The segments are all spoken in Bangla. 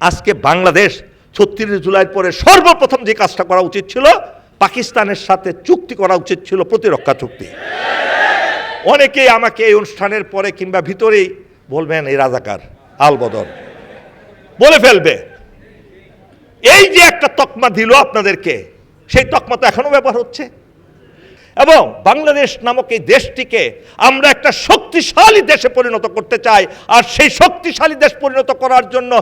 আজকে বাংলাদেশ ছত্রিশ জুলাইয়ের পরে সর্বপ্রথম যে কাজটা করা উচিত ছিল, পাকিস্তানের সাথে চুক্তি করা উচিত ছিল প্রতিরক্ষা চুক্তি। অনেকেই আমাকে এই অনুষ্ঠানের পরে কিংবা ভিতরেই বলবেন, এই রাজাকার আলবদর বলে ফেলবে। এই যে একটা তকমা দিল আপনাদেরকে, সেই তকমা তো এখনও ব্যবহার হচ্ছে। এবং বাংলাদেশ নামক এই দেশটিকে আমরা একটা শক্তিশালী দেশে পরিণত করতে চাই, আর সেই শক্তিশালী দেশ পরিণত করার জন্য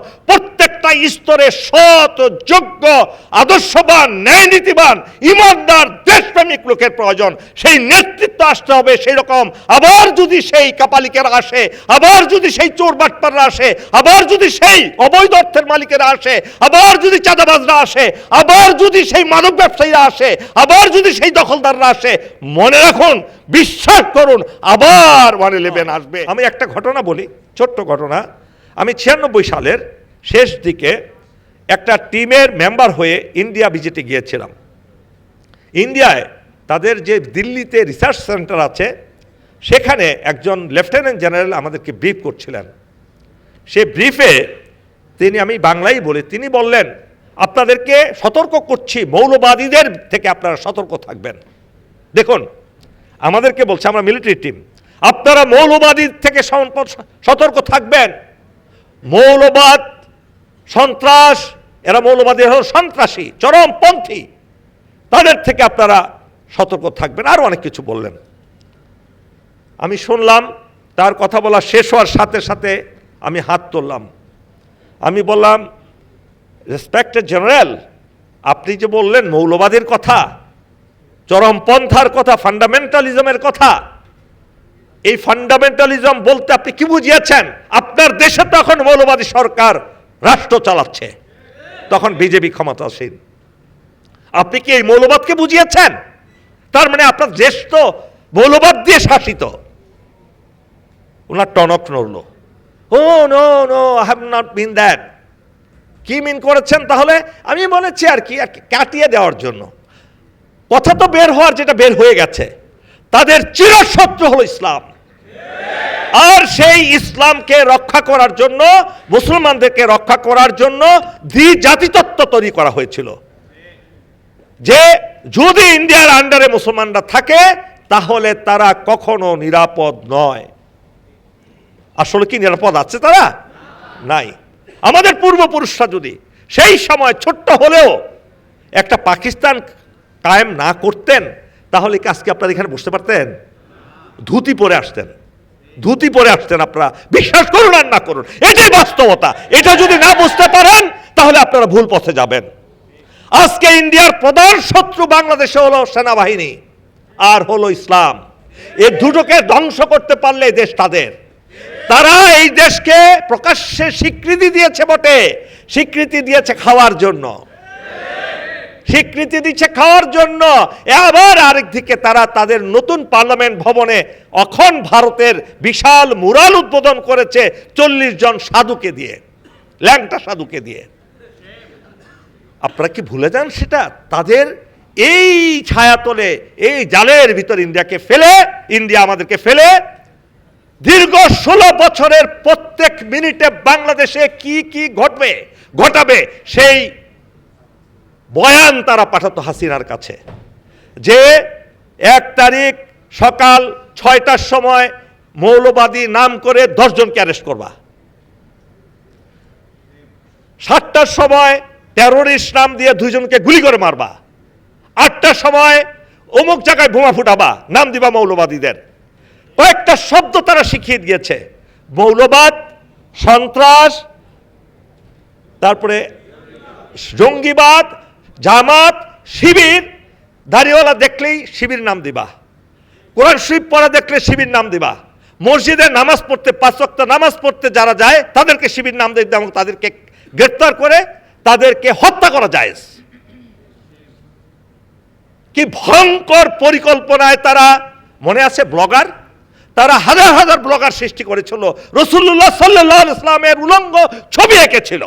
প্রত্যেকটা স্তরে সৎ, যোগ্য, আদর্শবান ন্যায় নীতিবান ইমানদার, দেশপ্রেমিক লোকের প্রয়োজন। সেই নেতৃত্ব আসতে হবে সেই রকম আবার যদি সেই কাপালিকেরা আসে, আবার যদি সেই চোর বাটপাররা আসে, আবার যদি সেই অবৈধ অর্থের মালিকেরা আসে, আবার যদি চাঁদাবাজরা আসে, আবার যদি সেই মানব ব্যবসায়ীরা আসে, আবার যদি সেই দখলদাররা আসে, মনে রাখুন, বিশ্বাস করুন, আবার ওয়ান ইলেভেন আসবে। আমি একটা ঘটনা বলি, ছোট্ট ঘটনা। আমি ছিয়ানব্বই সালের শেষ দিকে একটা টিমের মেম্বার হয়ে ইন্ডিয়া ভিজিটে গিয়েছিলাম। ইন্ডিয়ায় তাদের যে দিল্লিতে রিসার্চ সেন্টার আছে, সেখানে একজন লেফটেন্যান্ট জেনারেল আমাদেরকে ব্রিফ করছিলেন। সে ব্রিফে তিনি, আমি বাংলাই বলি, তিনি বললেন, আপনাদেরকে সতর্ক করছি, মৌলবাদীদের থেকে আপনারা সতর্ক থাকবেন। দেখুন, আমাদেরকে বলছে, আমরা মিলিটারি টিম, আপনারা মৌলবাদীর থেকে সতর্ক থাকবেন। মৌলবাদ সন্ত্রাস, এরা মৌলবাদী হল সন্ত্রাসী, চরমপন্থী। তাদের থেকে আপনারা সতর্ক থাকবেন। আরও অনেক কিছু বললেন। আমি শুনলাম, তার কথা বলা শেষ হওয়ার সাথে সাথে আমি হাত তুললাম। আমি বললাম রেসপেক্টেড জেনারেল আপনি যে বললেন মৌলবাদের কথা, চরমপন্থার কথা ফান্ডামেন্টালিজমের কথা, এই ফান্ডামেন্টালিজম বলতে আপনি কি বুঝিয়েছেন? আপনার দেশে তখন মৌলবাদী সরকার রাষ্ট্র চালাচ্ছে। তখন বিজেপি ক্ষমতাসীন। আপনি কি এই মৌলবাদকে বুঝিয়েছেন? তার মানে আপনার তো মৌলবাদ দিয়ে শাসিত। ওনার টনক নড়ল। ও, no no I have not been that কি মিন করেছেন তাহলে? আমি বলেছি আর কি কাটিয়ে দেওয়ার জন্য। কথা তো বের হওয়ার যেটা বের হয়ে গেছে, তাদের চিরশত্রু হলো ইসলাম। আর সেই ইসলামকে রক্ষা করার জন্য, মুসলমানদেরকে রক্ষা করার জন্য দ্বি জাতিতত্ত্ব তৈরি করা হয়েছিল। যে যদি ইন্ডিয়ার আন্ডারে মুসলমানরা থাকে, তাহলে তারা কখনো নিরাপদ নয়। আসলে কি নিরাপদ আছে তারা? নাই। আমাদের পূর্বপুরুষরা যদি সেই সময় ছোট্ট হলেও একটা পাকিস্তান কায়েম না করতেন, তাহলে কি আজকে আপনারা এখানে বসতে পারতেন? ধুতি পরে আসতেন। ধুতি পরে আসতেন আপনারা। বিশ্বাস করুন আর না করুন, এটাই বাস্তবতা। এটা যদি না বুঝতে পারেন, তাহলে আপনারা ভুল পথে যাবেন। আজকে ইন্ডিয়ার প্রধান শত্রু বাংলাদেশে হলো সেনাবাহিনী, আর হলো ইসলাম। এ দুটোকে ধ্বংস করতে পারলে দেশ তাদের। তারা এই দেশকে প্রকাশ্যে স্বীকৃতি দিয়েছে বটে। স্বীকৃতি দিয়েছে খাওয়ার জন্য। স্বীকৃতি দিচ্ছে খাওয়ার জন্য? আবার আরেক দিকে তারা তাদের নতুন পার্লামেন্ট ভবনে অখন ভারতের বিশাল মুরাল উদ্বোধন করেছে চল্লিশ জন সাধুকে দিয়ে, ল্যাংটা সাধুকে দিয়ে। আপনারা কি ভুলে যান সেটা? তাদের এই ছায়াতলে, এই জালের ভিতর ইন্ডিয়াকে ফেলে, ইন্ডিয়া আমাদেরকে ফেলে, দীর্ঘ ষোলো বছরের প্রত্যেক মিনিটে বাংলাদেশে কি কি ঘটবে, ঘটাবে, সেই বয়ান তারা পাঠাতো হাসিনার কাছে যে এক তারিখ সকাল ছয়টার সময় মৌলবাদী নাম করে দশজনকে অ্যারেস্ট করবা। সাতটার সময় টেরোরিস্ট নাম দিয়ে দুইজনকে গুলি করে মারবা। আটটার সময় অমুক জায়গায় বোমা ফুটাবা, নাম দিবা মৌলবাদীদের। কয়েকটা শব্দ তারা শিখিয়ে দিয়েছে। মৌলবাদ, সন্ত্রাস, তারপরে জঙ্গিবাদ জামাত, শিবির, দাড়িওয়ালা দেখলেই শিবির নাম দিবা। কোরআন শরীফ পড়া দেখলে শিবির নাম দিবা। মসজিদে নামাজ পড়তে পাঁচ ওয়াক্ত নামাজ পড়তে যারা যায়, তাদেরকে শিবির নাম দিতে এবং তাদেরকে গ্রেফতার করে তাদেরকে হত্যা করা যায় কি ভয়ঙ্কর পরিকল্পনায় তারা, মনে আছে ব্লগার? তারা হাজার হাজার ব্লগার সৃষ্টি করেছিল। রসুল্লাহ সাল্লাহ ইসলামের উলঙ্গ ছবি এঁকেছিল।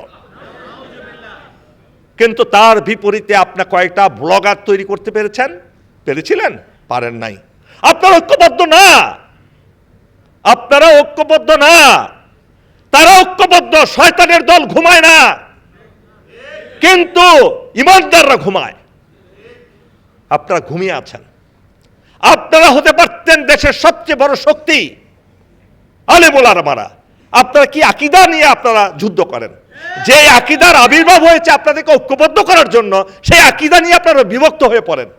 কিন্তু তার বিপরীতে আপনি কয়েকটা ব্লগার তৈরি করতে পেরেছেন? পেরেছিলেন? পারেন নাই। আপনারা ঐক্যবদ্ধ না। আপনারা ঐক্যবদ্ধ না। তারা ঐক্যবদ্ধ, শয়তানের দল ঘুমায় না। কিন্তু ইমানদাররা ঘুমায়। আপনারা ঘুমিয়ে আছেন। আপনারা হতে পারতেন দেশের সবচেয়ে বড় শক্তি আলেমুল মারা আপনারা কি আকিদা নিয়ে আপনারা যুদ্ধ করেন? যে আকিদার আবির্ভাব হয়েছে আপনাদেরকে ঐক্যবদ্ধ করার জন্য, সেই আকিদা নিয়ে আপনারা বিভক্ত হয়ে পড়েন।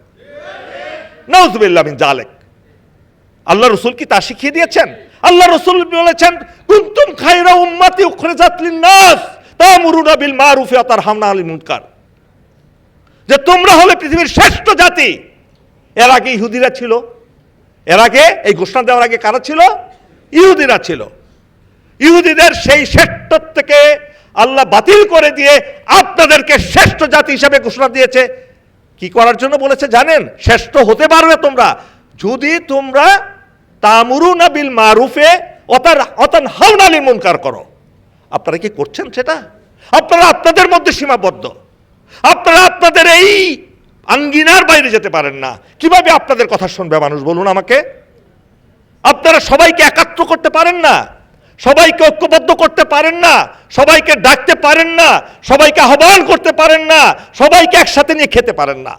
নজবিল্লা মিন জালেক। আল্লাহ রসুল কি তা শিখিয়ে দিয়েছেন? আল্লাহ রসুল বলেছেন, কুন্তুম খাইরা উম্মাতি উখরিজাত লিন-নাস, তা'মুরুনা বিল মারুফ ওয়া তারহামনা আনিল মুনকার। যে তোমরা হলে পৃথিবীর শ্রেষ্ঠ জাতি। এর আগে ইহুদিরা ছিল। এর আগে এই ঘোষণা দেওয়ার আগে কারা ছিল? ইহুদিরা ছিল। ইহুদিদের সেই শ্রেষ্ঠত্বকে আল্লাহ বাতিল করে দিয়ে আপনাদেরকে শ্রেষ্ঠ জাতি হিসাবে ঘোষণা দিয়েছে। কি করার জন্য বলেছে জানেন? শ্রেষ্ঠ হতে পারবে তোমরা। যদি তোমরা তামুরু বিল মারুফে অতার হাউনালি মুনকার করো। আপনারা কি করছেন সেটা? আপনারা আপনাদের মধ্যে সীমাবদ্ধ। আপনারা আপনাদের এই আঙ্গিনার বাইরে যেতে পারেন না। কীভাবে আপনাদের কথা শুনবে মানুষ? বলুন আমাকে। আপনারা সবাইকে একাত্র করতে পারেন না। সবাইকে ঐক্যবদ্ধ করতে পারেন না, সবাইকে ডাকতে পারেন না, সবাইকে আহ্বান করতে পারেন না, সবাইকে একসাথে নিয়ে খেতে পারেন না।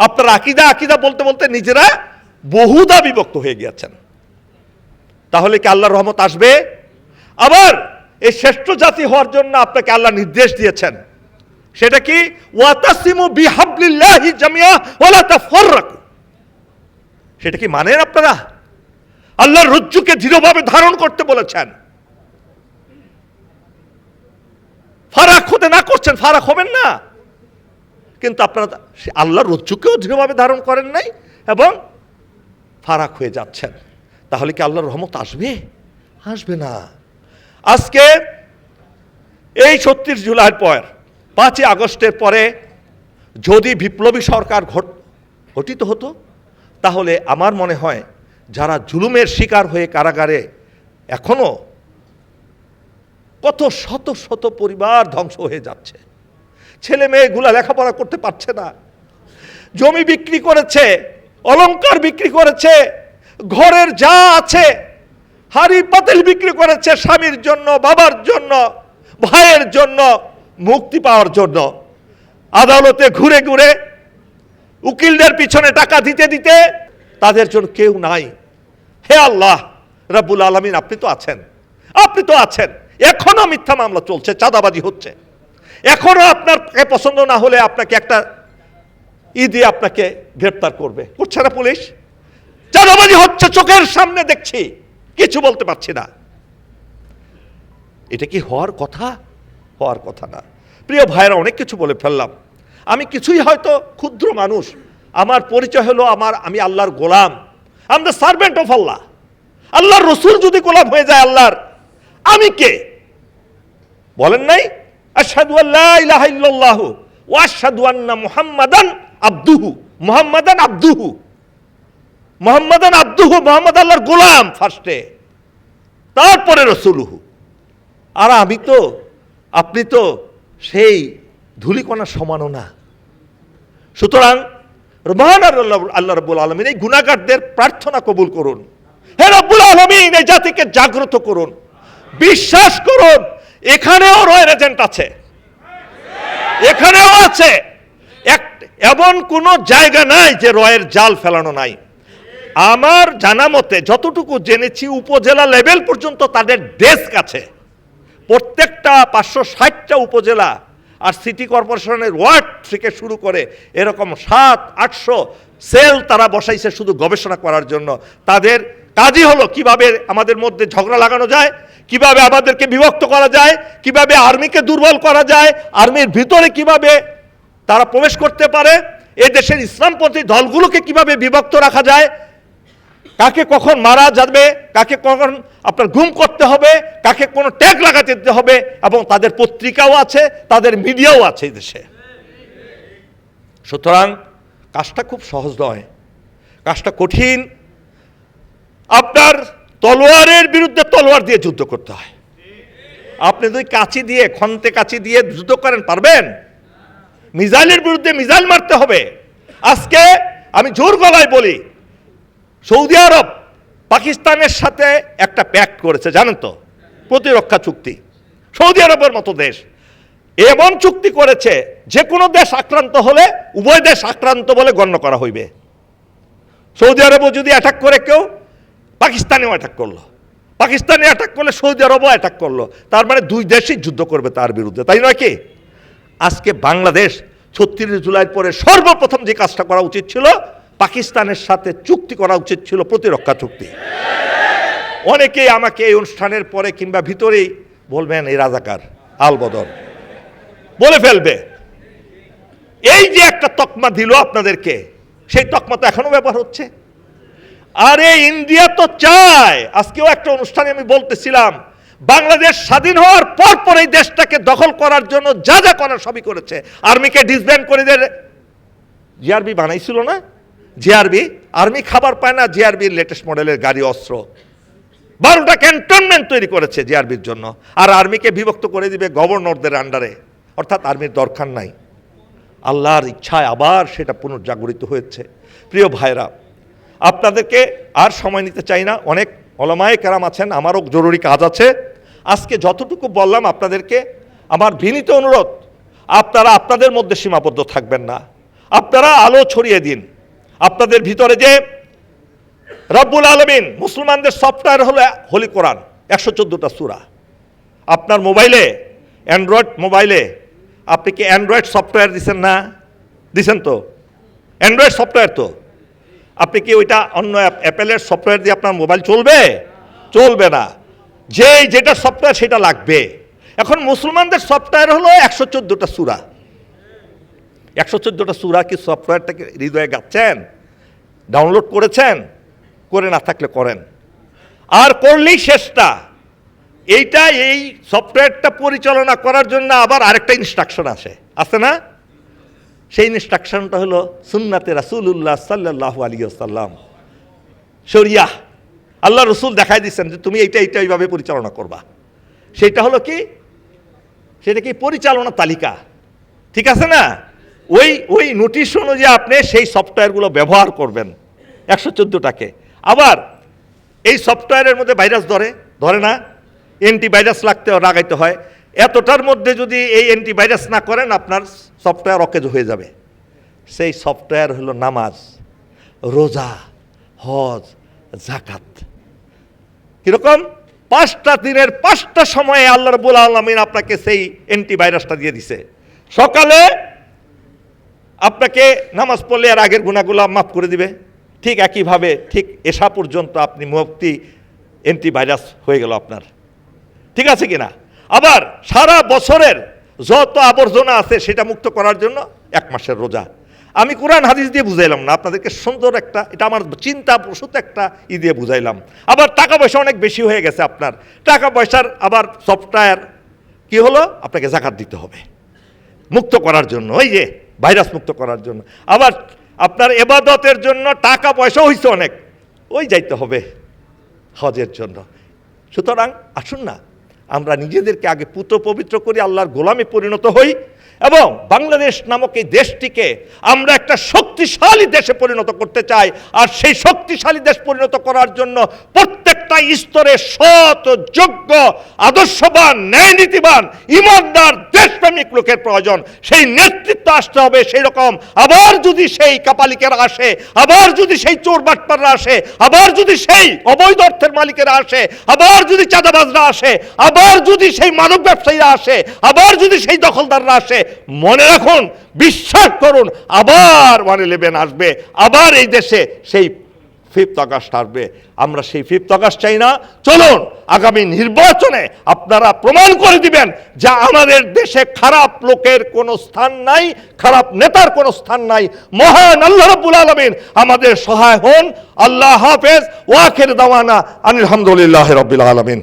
আপনারা আকিদা আকিদা বলতে বলতে নিজেরা বহুদা বিভক্ত হয়ে গিয়েছেন। তাহলে কি আল্লাহর রহমত আসবে? আবার এই শ্রেষ্ঠ জাতি হওয়ার জন্য আপনাকে আল্লাহ নির্দেশ দিয়েছেন। সেটা কি? ওয়াতাসিমু বিহাবলিল্লাহি জামিয়া ওয়ালা তাফাররাকু। সেটা কি মানেন আপনারা? আল্লাহর রজ্জুকে দৃঢ়ভাবে ধারণ করতে বলেছেন। ফারাক হতে না করছেন, ফারাক হবেন না। কিন্তু আপনারা সে আল্লাহর রজ্জুকেও দৃঢ়ভাবে ধারণ করেন নাই এবং ফারাক হয়ে যাচ্ছেন। তাহলে কি আল্লাহর রহমত আসবে? আসবে না। আজকে এই ছত্রিশ জুলাইয়ের পর, পাঁচই আগস্টের পরে যদি বিপ্লবী সরকার ঘট, ঘটিত হতো, তাহলে আমার মনে হয় যারা জুলুমের শিকার হয়ে কারাগারে এখনও কত শত শত পরিবার ধ্বংস হয়ে যাচ্ছে। ছেলে মেয়েগুলা লেখাপড়া করতে পারছে না। জমি বিক্রি করেছে, অলংকার বিক্রি করেছে, ঘরের যা আছে, হাড়ি পাতিল বিক্রি করেছে স্বামীর জন্য, বাবার জন্য, ভাইয়ের জন্য, মুক্তি পাওয়ার জন্য। আদালতে ঘুরে ঘুরে উকিলদের পিছনে টাকা দিতে দিতে তাদের জন্য কেউ নাই। হে আল্লাহ, রাব্বুল আলমিন, আপনি তো আছেন। আপনি তো আছেন। এখনও মিথ্যা মামলা চলছে, চাঁদাবাজি হচ্ছে। এখনও আপনার পছন্দ না হলে আপনাকে একটা ঈদে আপনাকে গ্রেপ্তার করবে। করছে না পুলিশ? চাঁদাবাজি হচ্ছে, চোখের সামনে দেখছি। কিছু বলতে পারছি না। এটা কি হওয়ার কথা? হওয়ার কথা না। প্রিয় ভাইরা অনেক কিছু বলে ফেললাম। আমি কিছুই হয়তো ক্ষুদ্র মানুষ আমার পরিচয় হলো আমার, আমি আল্লাহর গোলাম। I'm the servant of Allah আল্লাহর রসুল যদি গোলাম হয়ে যায় আল্লাহর, আমি কে? বলেন নাই? আশহাদু আল্লাহ ইলাহা ইল্লাল্লাহু ওয়া আশহাদু আন্না মুহাম্মাদান আবদুহু। মুহাম্মাদান আবদুহু। মুহাম্মাদান আবদুহু, মুহাম্মদ আল্লাহর গোলাম ফার্স্টে তারপরে রসুলুহু। আর আমি তো, আপনি তো সেই ধুলিকণার সমানও না। সুতরাং রহমান আল্লাহ আল্লাহ রব্বুল আলমিন এই গুণাগারদের প্রার্থনা কবুল করুন। হে রব্বুল আলমিন, এই জাতিকে জাগ্রত করুন। বিশ্বাস করুন, এখানেও রয়ের এজেন্ট আছে। এখানেও আছে। এক এমন কোনো জায়গা নাই যে রয়ের জাল ফেলানো নাই। আমার জানা মতে, যতটুকু জেনেছি, উপজেলা লেভেল পর্যন্ত তাদের ডেস্ক আছে। প্রত্যেকটা পাঁচশো ষাটটা উপজেলা আর সিটি কর্পোরেশনের ওয়ার্ড থেকে শুরু করে এরকম সাত, আটশো সেল তারা বসাইছে শুধু গবেষণা করার জন্য। তাদের কাজই হলো কীভাবে আমাদের মধ্যে ঝগড়া লাগানো যায়, কীভাবে আমাদেরকে বিভক্ত করা যায়, কীভাবে আর্মিকে দুর্বল করা যায়, আর্মির ভিতরে কীভাবে তারা প্রবেশ করতে পারে, এ দেশের ইসলামপন্থী দলগুলোকে কীভাবে বিভক্ত রাখা যায় কাকে কখন মারা যাবে, কাকে কখন আপনার গুম করতে হবে, কাকে কোনো ট্যাগ লাগাতে দিতে হবে এবং তাদের পত্রিকাও আছে, তাদের মিডিয়াও আছে দেশে। সুতরাং কাজটা খুব সহজ নয়। কাজটা কঠিন। আপনার তলোয়ারের বিরুদ্ধে তলোয়ার দিয়ে যুদ্ধ করতে হয়। আপনি যদি কাঁচি দিয়ে, খন্তে কাঁচি দিয়ে যুদ্ধ করেন, পারবেন? মিজাইলের বিরুদ্ধে মিসাইল মারতে হবে। আজকে আমি জোর গলায় বলি সৌদি আরব পাকিস্তানের সাথে একটা প্যাক্ট করেছে, জানেন তো? প্রতিরক্ষা চুক্তি। সৌদি আরবের মতো দেশ। এমন চুক্তি করেছে, যে কোনো দেশ আক্রান্ত হলে উভয় দেশ আক্রান্ত বলে গণ্য করা হইবে। সৌদি আরবও যদি অ্যাটাক করে কেউ, পাকিস্তানেও অ্যাটাক করল। পাকিস্তানে অ্যাটাক করলে সৌদি আরবও অ্যাটাক করল। তার মানে দুই দেশই যুদ্ধ করবে তার বিরুদ্ধে, তাই নয় কি? আজকে বাংলাদেশ ছত্রিশ জুলাই পরে সর্বপ্রথম যে কাজটা করা উচিত ছিল পাকিস্তানের সাথে চুক্তি করা উচিত ছিল প্রতিরক্ষা চুক্তি। অনেকেই আমাকে এই অনুষ্ঠানের পরে কিংবা ভিতরেই বলবেন এই রাজাকার আলবদর বলে ফেলবে। এই যে একটা তকমা দিল আপনাদেরকে, সেই তকমা তো এখনও ব্যবহার হচ্ছে। আরে, ইন্ডিয়া তো চায়। আজকেও একটা অনুষ্ঠানে আমি বলতেছিলাম, বাংলাদেশ স্বাধীন হওয়ার পর পর এই দেশটাকে দখল করার জন্য যা যা করার সবই করেছে। আর্মিকে ডিসব্যান্ড করে দিয়ে। জিআরবি বানাইছিল না? জিআরবি, আর্মি খাবার পায় না, জিআরবির লেটেস্ট মডেলের গাড়ি, অস্ত্র। বারোটা ক্যান্টনমেন্ট তৈরি করেছে জিআরবির জন্য। আর আর্মিকে বিভক্ত করে দিবে গভর্নরদের আন্ডারে অর্থাৎ আর্মির দরকার নাই। আল্লাহর ইচ্ছায় আবার সেটা পুনর্জাগরিত হয়েছে। প্রিয় ভাইরা আপনাদেরকে আর সময় নিতে চাই না। অনেক অলমায় কেরাম আছেন, আমারও জরুরি কাজ আছে। আজকে যতটুকু বললাম আপনাদেরকে, আমার বিনীত অনুরোধ, আপনারা আপনাদের মধ্যে সীমাবদ্ধ থাকবেন না। আপনারা আলো ছড়িয়ে দিন। আপনাদের ভিতরে যে রব্বুল আলমিন মুসলমানদের সফটওয়্যার হলো হোলি কোরআন একশো চোদ্দোটা সুরা। আপনার মোবাইলে অ্যান্ড্রয়েড মোবাইলে, আপনি কি অ্যান্ড্রয়েড সফটওয়্যার দিছেন না? দিছেন তো? অ্যান্ড্রয়েড সফটওয়্যার তো। আপনি কি ওইটা অন্য অ্যাপ- অ্যাপেলের সফটওয়্যার দিয়ে আপনার মোবাইল চলবে? চলবে না। যে যেটা সফটওয়্যার সেটা লাগবে। এখন মুসলমানদের সফটওয়্যার হলো একশো চোদ্দোটা সুরা। একশো চোদ্দোটা সুরা কি সফটওয়্যারটাকে হৃদয়ে গাচ্ছেন? ডাউনলোড করেছেন? করে না থাকলে করেন। আর করলেই শেষটা। এইটা, এই সফটওয়্যারটা পরিচালনা করার জন্য আবার আরেকটা ইনস্ট্রাকশন আসে। আছে না? সেই ইনস্ট্রাকশনটা হলো সুন্নাতে রাসুল্লাহ সাল্লাহ আলী সাল্লাম শরিয়া আল্লাহ রসুল দেখাই দিচ্ছেন যে তুমি এইটা এইটা এইভাবে পরিচালনা করবা। সেটা হলো কি? সেটা কি পরিচালনা তালিকা। ঠিক আছে না? ওই ওই নোটিশ অনুযায়ী আপনি সেই সফটওয়্যারগুলো ব্যবহার করবেন। একশো চোদ্দোটাকে। আবার এই সফটওয়্যারের মধ্যে ভাইরাস ধরে ধরে না? অ্যান্টিভাইরাস লাগতে লাগাইতে হয়। এতটার মধ্যে যদি এই অ্যান্টিভাইরাস না করেন, আপনার সফটওয়্যার অকেজ হয়ে যাবে। সেই সফটওয়্যার হলো নামাজ, রোজা, হজ জাকাত কীরকম? পাঁচটা দিনের পাঁচটা সময়ে আল্লাহ রবুল আলমিন আপনাকে সেই অ্যান্টিভাইরাসটা দিয়ে দিছে। সকালে আপনাকে নামাজ পড়লে আর আগের গুণাগুলো মাফ করে দিবে। ঠিক একইভাবে ঠিক এসা পর্যন্ত আপনি মুক্তি অ্যান্টিভাইরাস হয়ে গেল আপনার। ঠিক আছে কিনা? আবার সারা বছরের যত আবর্জনা আছে সেটা মুক্ত করার জন্য এক মাসের রোজা। আমি কোরআন হাদিস দিয়ে বুঝাইলাম না, আপনাদেরকে সুন্দর একটা, এটা আমার চিন্তা প্রসূত একটা ই দিয়ে বুঝাইলাম। আবার টাকা পয়সা অনেক বেশি হয়ে গেছে আপনার। টাকা পয়সার আবার সফটওয়্যার কি হলো? আপনাকে জাকাত দিতে হবে। মুক্ত করার জন্য ওই যে ভাইরাস মুক্ত করার জন্য। আবার আপনার এবাদতের জন্য টাকা পয়সা হয়েছে অনেক। ওই যাইতে হবে হজের জন্য। সুতরাং আসুন না, আমরা নিজেদেরকে আগে পুত্র পবিত্র করি, আল্লাহর গোলামে পরিণত হই এবং বাংলাদেশ নামক এই দেশটিকে আমরা একটা শক্তিশালী দেশে পরিণত করতে চাই। আর সেই শক্তিশালী দেশ পরিণত করার জন্য প্রত্যেকটা স্তরে সৎ, যোগ্য, আদর্শবান, ন্যায়নীতিবান, ইমানদার, দেশপ্রেমিক লোকের প্রয়োজন। সেই নেতৃত্ব আসতে হবে সেই রকম আবার যদি সেই কাপালিকেরা আসে, আবার যদি সেই চোর বাটপাররা আসে, আবার যদি সেই অবৈধ অর্থের মালিকেরা আসে, আবার যদি চাঁদাবাজরা আসে, আবার যদি সেই মানব ব্যবসায়ীরা আসে, আবার যদি সেই দখলদাররা আসে, মনে রাখুন, বিশ্বাস করুন, আবার ওয়ান ইলেভেন আসবে। আবার এই দেশে সেই ফিফথ আগস্ট আসবে। আমরা সেই ফিফথ আগস্ট চাই না। চলুন, আগামী নির্বাচনে আপনারা প্রমাণ করে দিবেন যা আমাদের দেশে খারাপ লোকের কোনো স্থান নাই, খারাপ নেতার কোনো স্থান নাই। মহান আল্লাহ রব্বুল আলমিন আমাদের সহায় হন। আল্লাহ হাফেজ। ওয়াখের দাওয়ানা আনিল হামদুলিল্লাহ রব্বিল আলমিন।